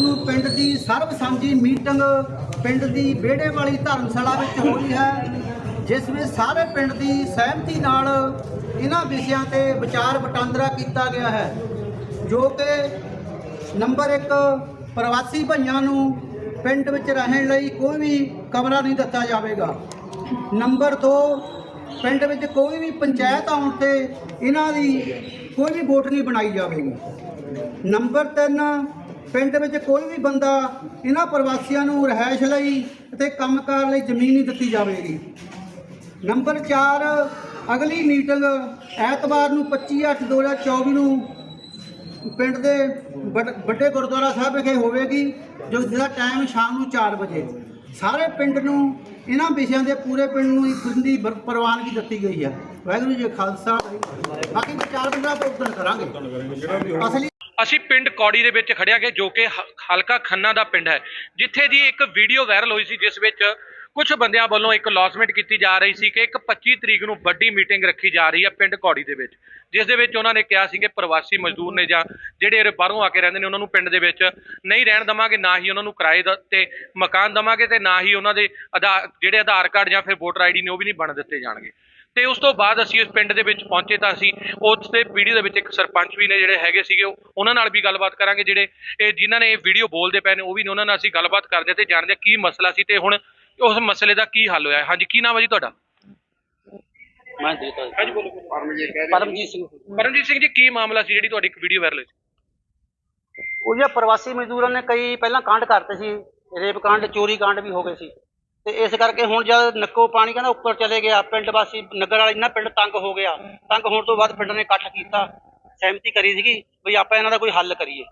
ਨੂੰ ਪਿੰਡ ਦੀ ਸਰਬ ਮੀਟਿੰਗ ਪਿੰਡ ਦੀ ਵਿਹੜੇ ਵਾਲੀ ਧਰਮਸ਼ਾਲਾ ਵਿੱਚ ਹੋਈ ਹੈ, ਜਿਸ ਵਿੱਚ ਸਾਰੇ ਪਿੰਡ ਦੀ ਸਹਿਮਤੀ ਨਾਲ ਇਹਨਾਂ ਵਿਸ਼ਿਆਂ ਤੇ ਵਿਚਾਰ ਵਟਾਂਦਰਾ ਕੀਤਾ ਗਿਆ ਹੈ, ਜੋ ਕਿ ਨੰਬਰ 1 ਪ੍ਰਵਾਸੀ ਭਈਆਂ ਨੂੰ ਪਿੰਡ ਵਿੱਚ ਰਹਿਣ ਲਈ ਕੋਈ ਵੀ ਕਮਰਾ ਨਹੀਂ ਦਿੱਤਾ ਜਾਵੇਗਾ। ਨੰਬਰ 2 ਪਿੰਡ ਵਿੱਚ ਕੋਈ ਵੀ ਪੰਚਾਇਤ ਆਉਣ ਤੇ ਇਹਨਾਂ ਦੀ ਕੋਈ ਵੀ ਵੋਟ ਨਹੀਂ ਬਣਾਈ ਜਾਵੇਗੀ। ਨੰਬਰ 3 ਪਿੰਡ ਵਿੱਚ ਕੋਈ ਵੀ ਬੰਦਾ ਇਹਨਾਂ ਪ੍ਰਵਾਸੀਆਂ ਨੂੰ ਰਹਿائش ਲਈ ਅਤੇ ਕੰਮਕਾਰ ਲਈ ਜ਼ਮੀਨ ਨਹੀਂ ਦਿੱਤੀ ਜਾਵੇਗੀ। ਨੰਬਰ 4 ਅਗਲੀ ਮੀਟਿੰਗ ਐਤਵਾਰ ਨੂੰ 25/8/2024 ਨੂੰ ਪਿੰਡ ਦੇ ਵੱਡੇ ਗੁਰਦੁਆਰਾ ਸਾਹਿਬ ਵਿਖੇ ਹੋਵੇਗੀ, ਜੋ ਜਿਹਦਾ ਟਾਈਮ ਸ਼ਾਮ ਨੂੰ 4 ਵਜੇ। ਸਾਰੇ ਪਿੰਡ ਨੂੰ, ਇਹਨਾਂ ਵਿਸ਼ਿਆਂ ਦੇ ਪੂਰੇ ਪਿੰਡ ਨੂੰ ਇਸ ਦੀ ਪ੍ਰਵਾਨਗੀ ਦਿੱਤੀ ਗਈ ਹੈ। ਵਾਹਿਗੁਰੂ ਜੀ ਖਾਲਸਾ। ਬਾਕੀ ਵਿਚਾਰ ਬੰਦਾ ਤੋਂ ਕਰਾਂਗੇ। ਅਸਲੀ ਅਸੀਂ ਪਿੰਡ ਕੌੜੀ ਦੇ ਵਿੱਚ ਖੜਿਆ ਗਏ ਜੋ ਕਿ ਹਲਕਾ ਖੰਨਾ ਦਾ ਪਿੰਡ ਹੈ, ਜਿੱਥੇ ਦੀ ਇੱਕ ਵੀਡੀਓ ਵਾਇਰਲ ਹੋਈ ਸੀ, ਜਿਸ ਵਿੱਚ ਕੁਝ ਬੰਦਿਆਂ ਵੱਲੋਂ ਇੱਕ ਲੌਸਮੈਂਟ ਕੀਤੀ ਜਾ ਰਹੀ ਸੀ ਕਿ ਇੱਕ 25 ਤਰੀਕ ਨੂੰ ਵੱਡੀ ਮੀਟਿੰਗ ਰੱਖੀ ਜਾ ਰਹੀ ਹੈ ਪਿੰਡ ਕੌੜੀ ਦੇ ਵਿੱਚ, ਜਿਸ ਦੇ ਵਿੱਚ ਉਹਨਾਂ ਨੇ ਕਿਹਾ ਸੀ ਕਿ ਪ੍ਰਵਾਸੀ ਮਜ਼ਦੂਰ ਨੇ ਜਾਂ ਜਿਹੜੇ ਉਰੇ ਬਾਹਰੋਂ ਆ ਕੇ ਰਹਿੰਦੇ ਨੇ, ਉਹਨਾਂ ਨੂੰ ਪਿੰਡ ਦੇ ਵਿੱਚ ਨਹੀਂ ਰਹਿਣ ਦਵਾਂਗੇ, ਨਾ ਹੀ ਉਹਨਾਂ ਨੂੰ ਕਿਰਾਏ ਦਾ, ਤੇ ਮਕਾਨ ਦਵਾਂਗੇ ਤੇ ਨਾ ਹੀ ਉਹਨਾਂ ਦੇ ਆਧਾਰ, ਜਿਹੜੇ ਆਧਾਰ ਕਾਰਡ ਜਾਂ ਫਿਰ ਵੋਟਰ ਆਈਡੀ ਨੇ, ਉਹ ਵੀ ਨਹੀਂ ਬਣ ਦਿੱਤੇ ਜਾਣਗੇ। ਤੇ ਉਸ ਤੋਂ ਬਾਅਦ ਅਸੀਂ ਇਸ ਪਿੰਡ ਦੇ ਵਿੱਚ ਪਹੁੰਚੇ ਤਾਂ ਅਸੀਂ ਉਸ ਤੇ ਵੀਡੀਓ ਦੇ ਵਿੱਚ ਇੱਕ ਸਰਪੰਚ ਵੀ ਨੇ ਜਿਹੜੇ ਹੈਗੇ ਸੀਗੇ ਉਹ- ਉਹਨਾਂ ਨਾਲ ਵੀ ਗੱਲਬਾਤ ਕਰਾਂਗੇ ਜਿਹੜੇ ਇਹ ਜਿਨ੍ਹਾਂ ਨੇ ਇਹ ਵੀਡੀਓ ਬੋਲਦੇ ਪਏ ਨੇ ਉਹ ਵੀ ਨੇ ਉਹਨਾਂ ਨਾਲ ਅਸੀਂ ਗੱਲਬਾਤ ਕਰਦੇ ਤੇ ਜਾਣਦੇ ਹਾਂ ਕੀ ਮਸਲਾ ਸੀ ਤੇ ਹੁਣ ਉਸ ਮਸਲੇ ਦਾ ਕੀ ਹੱਲ ਹੋਇਆ। ਹੈ। ਹਾਂਜੀ ਕੀ ਨਾਮ ਹੈ ਜੀ ਤੁਹਾਡਾ? ਮੈਂ ਦੇਤਾ ਹਾਂਜੀ ਬੋਲੋ। ਪਰਮਜੀਤ ਸਿੰਘ। ਪਰਮਜੀਤ ਸਿੰਘ ਜੀ ਕੀ ਮਾਮਲਾ ਸੀ ਜਿਹੜੀ ਤੁਹਾਡੀ ਇੱਕ ਵੀਡੀਓ ਵਾਇਰਲ ਹੋਈ? ਸੀ ਉਹ ਜਿਹੜੇ ਪ੍ਰਵਾਸੀ ਮਜ਼ਦੂਰਾਂ ਨੇ ਕਈ ਪਹਿਲਾਂ ਕਾਂਡ ਕਰਤੇ ਸੀ ਰੇਪ ਕਾਂਡ ਚੋਰੀ ਕਾਂਡ ਵੀ ਹੋ ਗਏ ਸੀ। ਤੇ ਇਸ ਕਰਕੇ ਹੁਣ ਜਦ ਨੱਕੋ ਪਾਣੀ ਕਹਿੰਦਾ ਉੱਪਰ ਚਲੇ ਗਿਆ, ਪਿੰਡ ਵਾਸੀ, ਨਗਰ ਵਾਲਾ ਇੰਨਾ ਪਿੰਡ ਤੰਗ ਹੋ ਗਿਆ। ਤੰਗ ਹੋਣ ਤੋਂ ਬਾਅਦ ਪਿੰਡ ਨੇ ਇਕੱਠ ਕੀਤਾ, ਸਹਿਮਤੀ ਕਰੀ ਸੀਗੀ ਵੀ ਆਪਾਂ ਇਹਨਾਂ ਦਾ ਕੋਈ ਹੱਲ ਕਰੀਏ।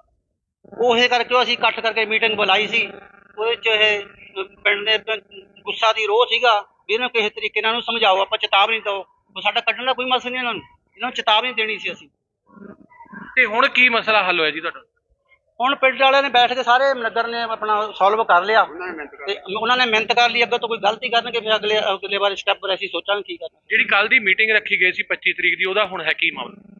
ਉਹ ਇਹ ਕਰਕੇ ਅਸੀਂ ਇਕੱਠ ਕਰਕੇ ਮੀਟਿੰਗ ਬੁਲਾਈ ਸੀ। ਉਹਦੇ ਚ ਇਹ ਪਿੰਡ ਦੇ ਗੁੱਸਾ ਦੀ ਰੋਹ ਸੀਗਾ ਵੀ ਇਹਨੂੰ ਕਿਸੇ ਤਰੀਕੇ ਨਾਲ ਇਹਨੂੰ ਸਮਝਾਓ, ਆਪਾਂ ਚੇਤਾਵਨੀ ਦਿਓ। ਉਹ ਸਾਡਾ ਕੱਢਣ ਦਾ ਕੋਈ ਮਸਲਾ ਨਹੀਂ ਇਹਨਾਂ ਨੂੰ। ਇਹਨਾਂ ਨੂੰ ਚੇਤਾਵਨੀ ਦੇਣੀ ਸੀ ਅਸੀਂ। ਤੇ ਹੁਣ ਕੀ ਮਸਲਾ ਹੱਲ ਹੋਇਆ ਜੀ ਤੁਹਾਡਾ? ਹੁਣ ਪਿੰਡ ਵਾਲਿਆਂ ਨੇ ਬੈਠ ਕੇ ਸਾਰੇ ਨਗਰ ਨੇ ਆਪਣਾ ਸੋਲਵ ਕਰ ਲਿਆ। ਤੇ ਉਹਨਾਂ ਨੇ ਮਿਹਨਤ ਕਰ ਲਈ ਅੱਗੇ ਤੋਂ ਕੋਈ ਗਲਤੀ ਕਰਨਗੇ ਫਿਰ ਅਗਲੇ ਅਗਲੇ ਵਾਰ ਸਟੈਪ ਅਸੀਂ ਸੋਚਾਂਗੇ ਕੀ ਕਰਨਾ। ਜਿਹੜੀ ਕੱਲ ਦੀ ਮੀਟਿੰਗ ਰੱਖੀ ਗਈ ਸੀ 25 ਤਰੀਕ ਦੀ ਉਹਦਾ ਹੁਣ ਹੈ ਕੀ ਮਾਮਲਾ?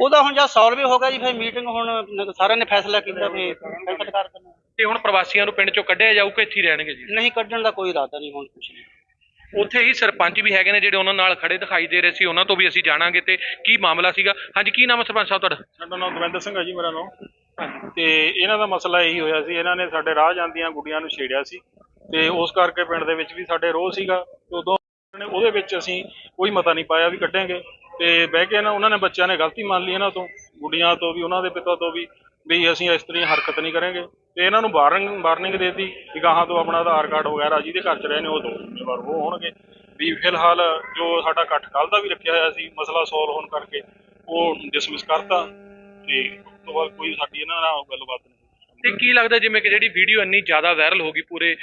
ਉਹਦਾ ਹੁਣ ਜਦ ਸੋਲਵ ਹੋ ਗਿਆ ਜੀ ਫਿਰ ਮੀਟਿੰਗ ਹੁਣ ਸਾਰਿਆਂ ਨੇ ਫੈਸਲਾ ਕੀਤਾ ਵੀ ਕੈਂਸਲ ਕਰ ਦੇਣਾ। ਤੇ ਹੁਣ ਪ੍ਰਵਾਸੀਆਂ ਨੂੰ ਪਿੰਡ ਚੋਂ ਕੱਢਿਆ ਜਾਊ ਕਿ ਇੱਥੇ ਹੀ ਰਹਿਣਗੇ ਜੀ? ਨਹੀਂ ਕੱਢਣ ਦਾ ਕੋਈ ਇਰਾਦਾ ਨਹੀਂ ਹੁਣ ਕੁਛ ਨਹੀਂ। ਉੱਥੇ ਹੀ ਸਰਪੰਚ ਵੀ ਹੈਗੇ ਨੇ ਜਿਹੜੇ ਉਹਨਾਂ ਨਾਲ ਖੜੇ ਦਿਖਾਈ ਦੇ ਰਹੇ ਸੀ ਉਹਨਾਂ ਤੋਂ ਵੀ ਅਸੀਂ ਜਾਣਾਂਗੇ ਤੇ ਕੀ ਮਾਮਲਾ ਸੀਗਾ। ਹਾਂਜੀ ਕੀ ਨਾਮ ਹੈ ਸਰਪੰਚ ਸਾਹਿਬ ਤੁਹਾਡਾ? ਸਾਡਾ ਨਾਮ ਦਵਿੰਦਰ ਸਿੰਘ ਹੈ ਜੀ ਮੇਰਾ ਨਾਮ। ਤੇ ਇਹਨਾਂ ਦਾ ਮਸਲਾ ਇਹੀ ਹੋਇਆ ਸੀ, ਇਹਨਾਂ ਨੇ ਸਾਡੇ ਰਾਹ ਜਾਂਦੀਆਂ ਗੁੱਡੀਆਂ ਨੂੰ ਛੇੜਿਆ ਸੀ ਤੇ ਉਸ ਕਰਕੇ ਪਿੰਡ ਦੇ ਵਿੱਚ ਵੀ ਸਾਡੇ ਰੋਹ ਸੀਗਾ ਤੇ ਉਦੋਂ ਨੇ ਉਹਦੇ ਵਿੱਚ ਅਸੀਂ ਕੋਈ ਮਤਾ ਨਹੀਂ ਪਾਇਆ ਵੀ ਕੱਢਾਂਗੇ ਤੇ ਬਹਿ ਕੇ ਨਾ ਉਹਨਾਂ ਨੇ ਬੱਚਿਆਂ ਨੇ ਗਲਤੀ ਮੰਨ ਲਈ ਇਹਨਾਂ ਤੋਂ, ਗੁੱਡੀਆਂ ਤੋਂ ਵੀ, ਉਹਨਾਂ ਦੇ ਪਿਤਾ ਤੋਂ ਵੀ ਵੀ ਅਸੀਂ ਇਸ ਤਰ੍ਹਾਂ ਹਰਕਤ ਨਹੀਂ ਕਰਾਂਗੇ ਤੇ ਇਹਨਾਂ ਨੂੰ ਵਾਰਨਿੰਗ ਵਾਰਨਿੰਗ ਦੇਤੀ ਕਿ ਗਾਹਾਂ ਤੋਂ ਆਪਣਾ ਆਧਾਰ ਕਾਰਡ ਵਗੈਰਾ ਜਿਹਦੇ ਘਰ ਚ ਰਹੇ ਨੇ ਉਹ ਦੋ ਜ਼ਿੰਮੇਵਾਰ ਉਹ ਹੋਣਗੇ। ਵੀ ਫਿਲਹਾਲ ਜੋ ਸਾਡਾ ਇਕੱਠ ਕੱਲ ਦਾ ਵੀ ਰੱਖਿਆ ਹੋਇਆ ਸੀ, ਮਸਲਾ ਸੋਲਵ ਹੋਣ ਕਰਕੇ ਉਹ ਡਿਸਮਿਸ ਕਰਤਾ ਤੇ ਤੋਂ ਬਾਅਦ ਕੋਈ ਸਾਡੀ ਇਹਨਾਂ ਨਾਲ ਗੱਲਬਾਤ ਨਹੀਂ ਤੇ ਕੀ ਲੱਗਦਾ ਜਿਵੇਂ ਕਿ ਜਿਹੜੀ ਵੀਡੀਓ ਇੰਨੀ ਜ਼ਿਆਦਾ ਵਾਇਰਲ ਹੋ ਗਈ ਪੂਰੇ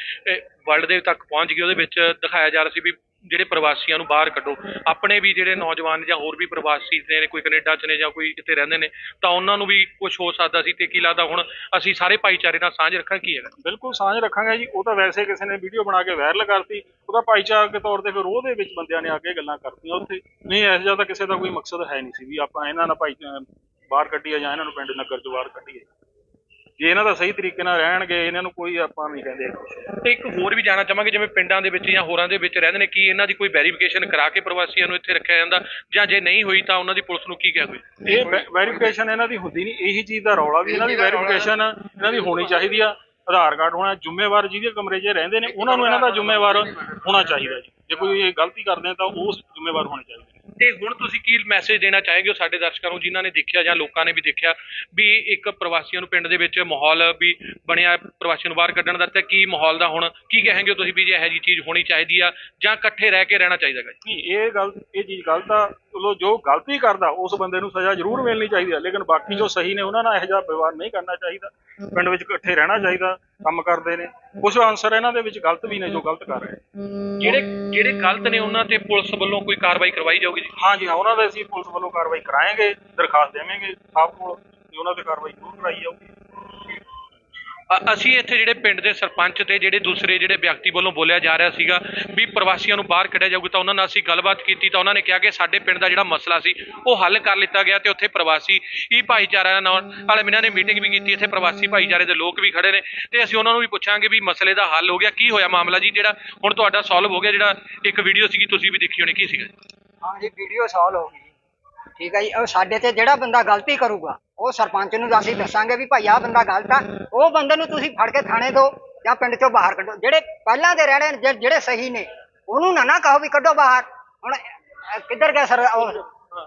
ਵਰਲਡ ਦੇ ਤੱਕ ਪਹੁੰਚ ਗਈ ਉਹਦੇ ਵਿੱਚ ਦਿਖਾਇਆ ਜਾ ਰਿਹਾ ਸੀ ਵੀ ਜਿਹੜੇ ਪ੍ਰਵਾਸੀਆਂ ਨੂੰ ਬਾਹਰ ਕੱਢੋ। ਆਪਣੇ ਵੀ ਜਿਹੜੇ ਨੌਜਵਾਨ ਜਾਂ ਹੋਰ ਵੀ ਪ੍ਰਵਾਸੀ ਨੇ ਕੋਈ ਕੈਨੇਡਾ 'ਚ ਨੇ ਜਾਂ ਕੋਈ ਕਿਤੇ ਰਹਿੰਦੇ ਨੇ ਤਾਂ ਉਹਨਾਂ ਨੂੰ ਵੀ ਕੁਝ ਹੋ ਸਕਦਾ ਸੀ ਤੇ ਕੀ ਲੱਗਦਾ ਹੁਣ ਅਸੀਂ ਸਾਰੇ ਭਾਈਚਾਰੇ ਨਾਲ ਸਾਂਝ ਰੱਖਾਂ ਕੀ ਹੈਗਾ? ਬਿਲਕੁਲ ਸਾਂਝ ਰੱਖਾਂਗੇ ਜੀ। ਉਹ ਤਾਂ ਵੈਸੇ ਕਿਸੇ ਨੇ ਵੀਡੀਓ ਬਣਾ ਕੇ ਵਾਇਰਲ ਕਰਤੀ। ਉਹਦਾ ਭਾਈਚਾਰਕ ਤੌਰ ਤੇ ਫਿਰ ਉਹਦੇ ਵਿੱਚ ਬੰਦਿਆਂ ਨੇ ਆ ਕੇ ਗੱਲਾਂ ਕਰਤੀਆਂ ਉੱਥੇ। ਨਹੀਂ ਜਿਹਾ ਤਾਂ ਕਿਸੇ ਦਾ ਕੋਈ ਮਕਸਦ ਹੈ ਨਹੀਂ ਸੀ ਵੀ ਆਪਾਂ ਇਹਨਾਂ ਨਾਲ ਭਾਈ ਬਾਹਰ ਕੱਢੀਏ ਜਾਂ ਇਹਨਾਂ ਨੂੰ ਪਿੰਡ ਨਗਰ ਤੋਂ ਬਾਹਰ ਕੱਢੀਏ। ਜੇ ਇਹਨਾਂ ਦਾ ਸਹੀ ਤਰੀਕੇ ਨਾਲ ਰਹਿਣਗੇ ਇਹਨਾਂ ਨੂੰ ਕੋਈ ਆਪਾਂ ਨਹੀਂ ਕਹਿੰਦੇ। ਤੇ ਇੱਕ ਹੋਰ ਵੀ ਜਾਣਾ ਚਾਹਾਂਗੇ ਜਿਵੇਂ ਪਿੰਡਾਂ ਦੇ ਵਿੱਚ ਜਾਂ ਹੋਰਾਂ ਦੇ ਵਿੱਚ ਰਹਿੰਦੇ ਨੇ ਕੀ ਇਹਨਾਂ ਦੀ ਕੋਈ ਵੈਰੀਫਿਕੇਸ਼ਨ ਕਰਾ ਕੇ ਪ੍ਰਵਾਸੀਆਂ ਨੂੰ ਇੱਥੇ ਰੱਖਿਆ ਜਾਂਦਾ? ਜਾਂ ਜੇ ਨਹੀਂ ਹੋਈ ਤਾਂ ਉਹਨਾਂ ਦੀ ਪੁਲਿਸ ਨੂੰ ਕੀ ਕਹੋਗੇ ਇਹ ਵੈਰੀਫਿਕੇਸ਼ਨ ਇਹਨਾਂ ਦੀ ਹੁੰਦੀ ਨਹੀਂ। ਇਹੀ ਚੀਜ਼ ਦਾ ਰੌਲਾ ਵੀ ਇਹਨਾਂ ਦੀ ਵੈਰੀਫਿਕੇਸ਼ਨ ਇਹਨਾਂ ਦੀ ਹੋਣੀ ਚਾਹੀਦੀ ਆ। ਆਧਾਰ ਕਾਰਡ ਹੋਣਾ ਜ਼ਿੰਮੇਵਾਰ ਜਿਹਦੇ ਕਮਰੇ 'ਚ ਰਹਿੰਦੇ ਨੇ ਉਹਨਾਂ ਨੂੰ ਇਹਨਾਂ ਦਾ ਜ਼ਿੰਮੇਵਾਰ ਹੋਣਾ ਚਾਹੀਦਾ ਜੀ। ਜੇ ਕੋਈ ਇਹ ਗਲਤੀ ਕਰਦੇ ਆ ਤਾਂ ਉਹ ਜ਼ਿੰਮੇਵਾਰ ਹੋਣੇ ਚਾਹੀਦੇ ਤੇ ਹੁਣ ਤੁਸੀਂ ਕੀ ਮੈਸੇਜ ਦੇਣਾ ਚਾਹੋਗੇ ਹੋ ਸਾਡੇ ਦਰਸ਼ਕਾਂ ਨੂੰ, ਜਿਨ੍ਹਾਂ ਨੇ ਦੇਖਿਆ ਜਾਂ ਲੋਕਾਂ ਨੇ ਵੀ ਦੇਖਿਆ ਵੀ ਇੱਕ ਪ੍ਰਵਾਸੀਆਂ ਨੂੰ ਪਿੰਡ ਦੇ ਵਿੱਚ ਮਾਹੌਲ ਵੀ ਬਣਿਆ, ਪ੍ਰਵਾਸੀਆਂ ਨੂੰ ਬਾਹਰ ਕੱਢਣ ਦਾ ਤੇ ਕੀ ਮਾਹੌਲ ਦਾ ਹੁਣ, ਕੀ ਕਹਾਂਗੇ ਤੁਸੀਂ ਵੀ ਜੇ ਇਹੋ ਜਿਹੀ ਚੀਜ਼ ਹੋਣੀ ਚਾਹੀਦੀ ਆ ਜਾਂ ਇਕੱਠੇ ਰਹਿ ਕੇ ਰਹਿਣਾ ਚਾਹੀਦਾ ਗਾ? ਜੀ ਨਹੀਂ, ਇਹ ਗੱਲ, ਇਹ ਚੀਜ਼ ਗਲਤ ਆ। ਚਲੋ ਜੋ ਗਲਤੀ ਕਰਦਾ ਉਸ ਬੰਦੇ ਨੂੰ ਸਜ਼ਾ ਜ਼ਰੂਰ ਮਿਲਣੀ ਚਾਹੀਦੀ ਹੈ। ਲੇਕਿਨ ਬਾਕੀ ਜੋ ਸਹੀ ਨੇ ਉਹਨਾਂ ਨਾਲ ਇਹੋ ਜਿਹਾ ਵਿਵਹਾਰ ਨਹੀਂ ਕਰਨਾ ਚਾਹੀਦਾ। ਪਿੰਡ ਵਿੱਚ ਇਕੱਠੇ ਰਹਿਣਾ ਚਾਹੀਦਾ ਕੰਮ ਕਰਦੇ ਨੇ। ਕੁਝ ਆਨਸਰ ਇਹਨਾਂ ਦੇ ਵਿੱਚ ਗਲਤ ਵੀ ਨੇ ਜੋ ਗਲਤ ਕਰ ਰਹੇ ਨੇ। ਜਿਹੜੇ ਜਿਹੜੇ ਗਲਤ ਨੇ ਉਹਨਾਂ ਤੇ ਪੁਲਿਸ ਵੱਲੋਂ ਕੋਈ ਕਾਰਵਾਈ ਕਰਵਾਈ ਜਾਊਗੀ ਜੀ? ਹਾਂਜੀ ਹਾਂ ਉਹਨਾਂ ਦੇ ਅਸੀਂ ਪੁਲਿਸ ਵੱਲੋਂ ਕਾਰਵਾਈ ਕਰਾਏਗੇ ਦਰਖਾਸਤ ਦੇਵਾਂਗੇ। ਸਾਹਿਬ ਕੋਲ ਤੇ ਉਹਨਾਂ ਤੇ ਕਾਰਵਾਈ ਜ਼ਰੂਰ ਕਰਾਈ ਜਾਊਗੀ। ਅਸੀਂ ਇੱਥੇ ਜਿਹੜੇ ਪਿੰਡ ਦੇ ਸਰਪੰਚ ਤੇ ਜਿਹੜੇ ਦੂਸਰੇ ਜਿਹੜੇ ਵਿਅਕਤੀ ਵੱਲੋਂ ਬੋਲਿਆ ਜਾ ਰਿਹਾ ਸੀਗਾ ਵੀ ਪ੍ਰਵਾਸੀਆਂ ਨੂੰ ਬਾਹਰ ਕੱਢਿਆ ਜਾਊਗਾ ਤਾਂ ਉਹਨਾਂ ਨਾਲ ਅਸੀਂ ਗੱਲਬਾਤ ਕੀਤੀ ਤਾਂ ਉਹਨਾਂ ਨੇ ਕਿਹਾ ਕਿ ਸਾਡੇ ਪਿੰਡ ਦਾ ਜਿਹੜਾ ਮਸਲਾ ਸੀ ਉਹ ਹੱਲ ਕਰ ਲਿੱਤਾ ਗਿਆ ਤੇ ਉੱਥੇ ਪ੍ਰਵਾਸੀ ਹੀ ਭਾਈਚਾਰਾ ਨਾਲ ਨਾਲ ਇਹਨਾਂ ਨੇ ਮੀਟਿੰਗ ਵੀ ਕੀਤੀ, ਇੱਥੇ ਪ੍ਰਵਾਸੀ ਭਾਈਚਾਰੇ ਦੇ ਲੋਕ ਵੀ ਖੜੇ ਨੇ ਤੇ ਅਸੀਂ ਉਹਨਾਂ ਨੂੰ ਵੀ ਪੁੱਛਾਂਗੇ ਵੀ ਮਸਲੇ ਦਾ ਹੱਲ ਹੋ ਗਿਆ, ਕੀ ਹੋਇਆ ਮਾਮਲਾ ਜੀ ਜਿਹੜਾ ਹੁਣ ਤੁਹਾਡਾ ਸੋਲਵ ਹੋ ਗਿਆ ਜਿਹੜਾ ਇੱਕ ਵੀਡੀਓ ਸੀਗੀ, ਤੁਸੀਂ ਵੀ ਦੇਖੀ ਹੋਣੀ, ਕੀ ਸੀਗਾ? ਹਾਂ ਜੀ ਵੀਡੀਓ ਸੋਲਵ ਹੋ ਗਈ। ਠੀਕ ਹੈ ਜੀ ਉਹ ਸਾਡੇ ਤੇ ਜਿਹੜਾ ਬੰਦਾ ਗਲਤੀ ਕਰੂਗਾ ਉਹ ਸਰਪੰਚ ਨੂੰ ਅਸੀਂ ਦੱਸਾਂਗੇ ਵੀ ਭਾਈ ਆਹ ਬੰਦਾ ਗਲਤ ਆ ਉਹ ਬੰਦੇ ਨੂੰ ਤੁਸੀਂ ਫੜ ਕੇ ਥਾਣੇ ਦਿਓ ਜਾਂ ਪਿੰਡ ਚੋਂ ਬਾਹਰ ਕੱਢੋ। ਜਿਹੜੇ ਪਹਿਲਾਂ ਦੇ ਰਹਿ ਰਹੇ ਨੇ ਜਿਹ- ਜਿਹੜੇ ਸਹੀ ਨੇ ਉਹਨੂੰ ਨਾ ਨਾ ਕਹੋ ਵੀ ਕੱਢੋ ਬਾਹਰ। ਹੁਣ ਕਿੱਧਰ ਗਿਆ ਸਰ?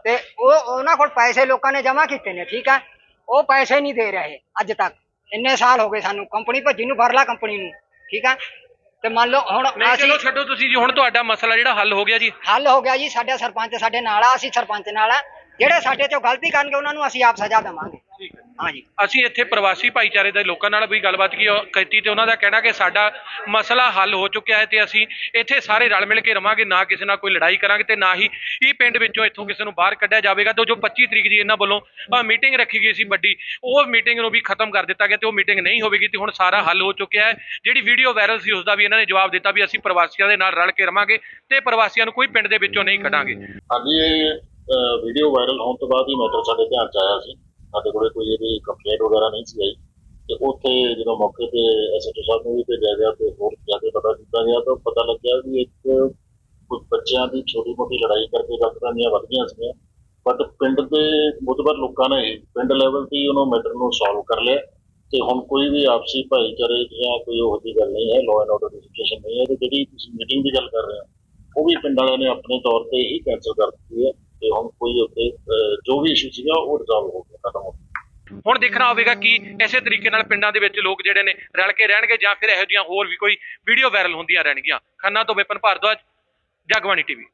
ਤੇ ਉਹ ਉਹਨਾਂ ਕੋਲ ਪੈਸੇ ਲੋਕਾਂ ਨੇ ਜਮ੍ਹਾਂ ਕੀਤੇ ਨੇ ਠੀਕ ਹੈ ਉਹ ਪੈਸੇ ਨਹੀਂ ਦੇ ਰਹੇ ਅੱਜ ਤੱਕ। ਇੰਨੇ ਸਾਲ ਹੋ ਗਏ ਸਾਨੂੰ ਕੰਪਨੀ ਭੱਜੀ ਨੂੰ ਫੜ ਲਾ ਕੰਪਨੀ ਨੂੰ ਠੀਕ ਹੈ ਤੇ ਮੰਨ ਲਓ ਹੁਣ ਨਹੀਂ ਚਲੋ ਛੱਡੋ ਤੁਸੀਂ ਜੀ ਹੁਣ ਤੁਹਾਡਾ ਮਸਲਾ ਜਿਹੜਾ ਹੱਲ ਹੋ ਗਿਆ ਜੀ। ਹੱਲ ਹੋ ਗਿਆ ਜੀ ਸਾਡਾ ਸਰਪੰਚ ਸਾਡੇ ਨਾਲ ਆ ਅਸੀਂ ਸਰਪੰਚ ਨਾਲ ਆ। ਜਿਹੜੇ ਸਾਡੇ ਚੋਂ ਗਲਤੀ ਕਰਨਗੇ ਉਹਨਾਂ ਨੂੰ ਅਸੀਂ ਆਪ ਸਜ਼ਾ ਦੇਵਾਂਗੇ। ਹਾਂ। ਜੀ ਅਸੀਂ ਇੱਥੇ ਪ੍ਰਵਾਸੀ ਭਾਈਚਾਰੇ ਦੇ ਲੋਕਾਂ ਨਾਲ ਵੀ ਗੱਲਬਾਤ ਕੀ ਕੀਤੀ ਤੇ ਉਹਨਾਂ ਦਾ ਕਹਿਣਾ ਕਿ ਸਾਡਾ ਮਸਲਾ ਹੱਲ ਹੋ ਚੁੱਕਿਆ ਹੈ ਤੇ ਅਸੀਂ ਇੱਥੇ ਸਾਰੇ ਰਲ ਮਿਲ ਕੇ ਰਵਾਂਗੇ ਨਾ ਕਿਸੇ ਨਾਲ ਕੋਈ ਲੜਾਈ ਕਰਾਂਗੇ ਤੇ ਨਾ ਹੀ ਇਹ ਪਿੰਡ ਵਿੱਚੋਂ ਇੱਥੋਂ ਕਿਸੇ ਨੂੰ ਬਾਹਰ ਕੱਢਿਆ ਜਾਵੇਗਾ। ਤੇ ਜੋ 25 ਤਰੀਕ ਦੀ ਇਹਨਾਂ ਵੱਲੋਂ ਮੀਟਿੰਗ ਰੱਖੀ ਗਈ ਸੀ ਵੱਡੀ ਉਹ ਮੀਟਿੰਗ ਨੂੰ ਵੀ ਖਤਮ ਕਰ ਦਿੱਤਾ ਗਿਆ ਤੇ ਉਹ ਮੀਟਿੰਗ ਨਹੀਂ ਹੋਵੇਗੀ ਤੇ ਹੁਣ ਸਾਰਾ ਹੱਲ ਹੋ ਚੁੱਕਿਆ ਹੈ। ਜਿਹੜੀ ਵੀਡੀਓ ਵਾਇਰਲ ਸੀ ਉਸ ਦਾ ਵੀ ਇਹਨਾਂ ਨੇ ਜਵਾਬ ਦਿੱਤਾ ਵੀ ਅਸੀਂ ਪ੍ਰਵਾਸੀਆਂ ਦੇ ਨਾਲ ਰਲ ਕੇ ਰਵਾਂਗੇ ਤੇ ਪ੍ਰਵਾਸੀਆਂ ਨੂੰ ਕੋਈ ਪਿੰਡ ਦੇ ਵਿੱਚੋਂ ਨਹੀਂ ਕੱਢਾਂਗੇ। ਹਾਂਜੀ ਵੀਡੀਓ ਵਾਇਰਲ ਹੋਣ ਤੋਂ ਬਾਅਦ ਹੀ ਮੈਟਰ ਸਾਡੇ ਧਿਆਨ ਚ ਆਇਆ ਸੀ। ਸਾਡੇ ਕੋਲੇ ਕੋਈ ਇਹਦੀ ਕੰਪਲੇਂਟ ਵਗੈਰਾ ਨਹੀਂ ਸੀ ਆਈ। ਤੇ ਉੱਥੇ ਜਦੋਂ ਮੌਕੇ ਤੇ ਐਸਐਚਓ ਸਾਹਿਬ ਨੂੰ ਵੀ ਭੇਜਿਆ ਗਿਆ ਤੇ ਹੋਰ ਜਾ ਕੇ ਪਤਾ ਕੀਤਾ ਗਿਆ ਤਾਂ ਪਤਾ ਲੱਗਿਆ ਵੀ ਇੱਕ ਕੁਝ ਬੱਚਿਆਂ ਦੀ ਛੋਟੀ ਮੋਟੀ ਲੜਾਈ ਕਰਕੇ ਗੱਲਾਂ ਦੀਆਂ ਵੱਧ ਗਈਆਂ ਸੀਗੀਆਂ। ਬਟ ਪਿੰਡ ਦੇ ਮੁਤਬਰ ਲੋਕਾਂ ਨੇ ਹੀ ਪਿੰਡ ਲੈਵਲ ਤੇ ਹੀ ਉਹਨੂੰ ਮੈਟਰ ਨੂੰ ਸੋਲਵ ਕਰ ਲਿਆ। ਤੇ ਹੁਣ ਕੋਈ ਵੀ ਆਪਸੀ ਭਾਈਚਾਰੇ ਜਾਂ ਕੋਈ ਉਹ ਜਿਹੀ ਗੱਲ ਨਹੀਂ ਹੈ ਲਾਅ ਐਂਡ ਆਰਡਰ ਦੀ ਸਿਚੁਏਸ਼ਨ ਨਹੀਂ ਹੈ। ਤੇ ਜਿਹੜੀ ਤੁਸੀਂ ਮੀਟਿੰਗ ਦੀ ਗੱਲ ਕਰ ਰਹੇ ਹੋ, ਉਹ ਵੀ ਪਿੰਡ ਵਾਲਿਆਂ ਨੇ ਆਪਣੇ ਤੌਰ ਤੇ ਹੀ ਕੈਂਸਲ ਕਰ ਦਿੱਤੀ ਹੈ। ਤੇ ਹੁਣ ਕੋਈ ਉੱਥੇ ਜੋ ਵੀ ਇਸ਼ੂ ਸੀਗਾ ਉਹ ਰਿਜ਼ੋਲਵ ਹੋ ਗਿਆ, ਖਤਮ ਹੋ ਗਿਆ। ਹੁਣ ਦੇਖਣਾ ਹੋਵੇਗਾ ਕਿ ਇਸੇ ਤਰੀਕੇ ਨਾਲ ਪਿੰਡਾਂ ਦੇ ਵਿੱਚ ਲੋਕ ਜਿਹੜੇ ਨੇ ਰਲ ਕੇ ਰਹਿਣਗੇ ਜਾਂ ਫਿਰ ਇਹੋ ਜਿਹੀਆਂ ਹੋਰ ਵੀ ਕੋਈ ਵੀਡੀਓ ਵਾਇਰਲ ਹੁੰਦੀਆਂ ਰਹਿਣਗੀਆਂ। ਖੰਨਾ ਤੋਂ ਵਿਪਨ ਭਾਰਦਵਾਜ, ਜਗਬਾਣੀ ਟੀਵੀ।